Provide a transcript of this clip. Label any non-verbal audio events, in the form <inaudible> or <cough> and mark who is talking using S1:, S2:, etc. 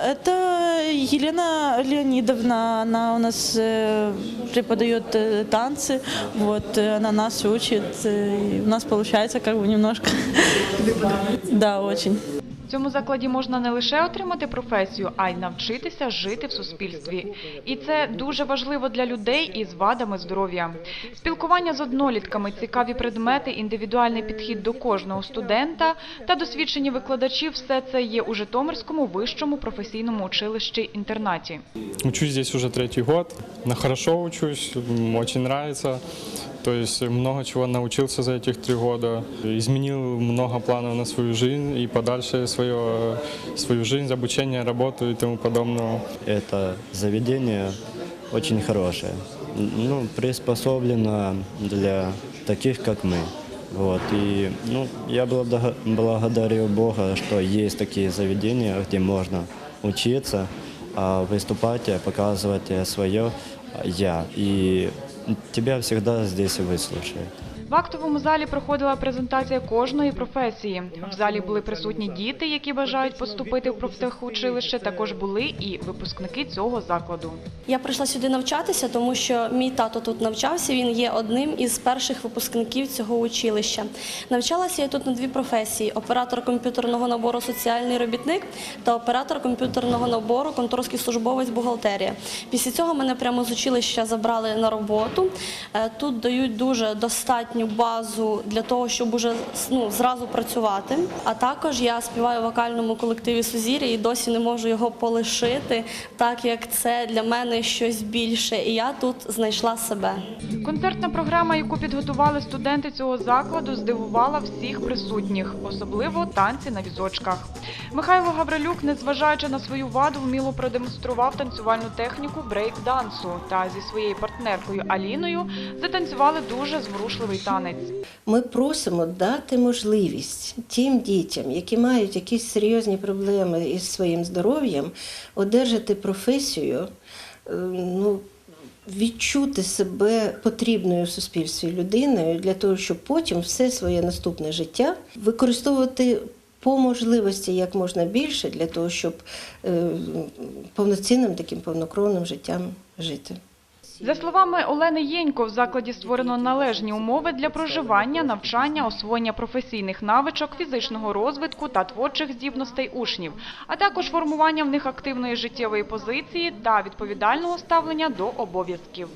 S1: Это Елена Леонидовна, она у нас э, преподает э, танцы, вот, э, она нас учит, э, и у нас получается как бы немножко. <laughs> Да, очень.
S2: В цьому закладі можна не лише отримати професію, а й навчитися жити в суспільстві. І це дуже важливо для людей із вадами здоров'я. Спілкування з однолітками, цікаві предмети, індивідуальний підхід до кожного студента та досвідчені викладачі – все це є у Житомирському вищому професійному училищі-інтернаті.
S3: Учусь здесь уже третий год. На хорошо учусь, м, очень нравится. То есть много чего научился за этих три года. Изменил много планов на свою жизнь и подальше свое, свою жизнь, обучение, работу и тому подобного.
S4: Это заведение очень хорошее, ну, приспособлено для таких, как мы. Вот, и ну, я благо- благодарю Бога, что есть такие заведения, где можно учиться, а выступать, и показывать свое я. И тебя всегда здесь выслушают.
S2: В актовому залі проходила презентація кожної професії. В залі були присутні діти, які бажають поступити в профтехучилище. Також були і випускники цього закладу.
S5: Я прийшла сюди навчатися, тому що мій тато тут навчався. Він є одним із перших випускників цього училища. Навчалася я тут на дві професії: оператор комп'ютерного набору соціальний робітник та оператор комп'ютерного набору конторський службовець бухгалтерія. Після цього мене прямо з училища забрали на роботу. Е, Тут дають дуже достатню базу для того, щоб уже ну, зразу працювати. А також я співаю в вокальному колективі Сузір'я і досі не можу його полишити, так як це для мене щось більше. І я тут знайшла себе.
S2: Концертна програма, яку підготували студенти цього закладу, здивувала всіх присутніх, особливо танці на візочках. Михайло Гаврилюк, незважаючи на свою ваду, вміло продемонстрував танцювальну техніку брейк-дансу та зі своєю партнеркою Аліною затанцювали дуже зворушливий танець.
S6: Ми просимо дати можливість тим дітям, які мають якісь серйозні проблеми із своїм здоров'ям, одержати професію, е, ну, відчути себе потрібною в суспільстві людиною для того, щоб потім все своє наступне життя використовувати. По можливості як можна більше для того, щоб е, повноцінним таким повнокровним життям жити.
S2: За словами Олени Єнько, в закладі створено належні умови для проживання, навчання, освоєння професійних навичок, фізичного розвитку та творчих здібностей учнів, а також формування в них активної життєвої позиції та відповідального ставлення до обов'язків.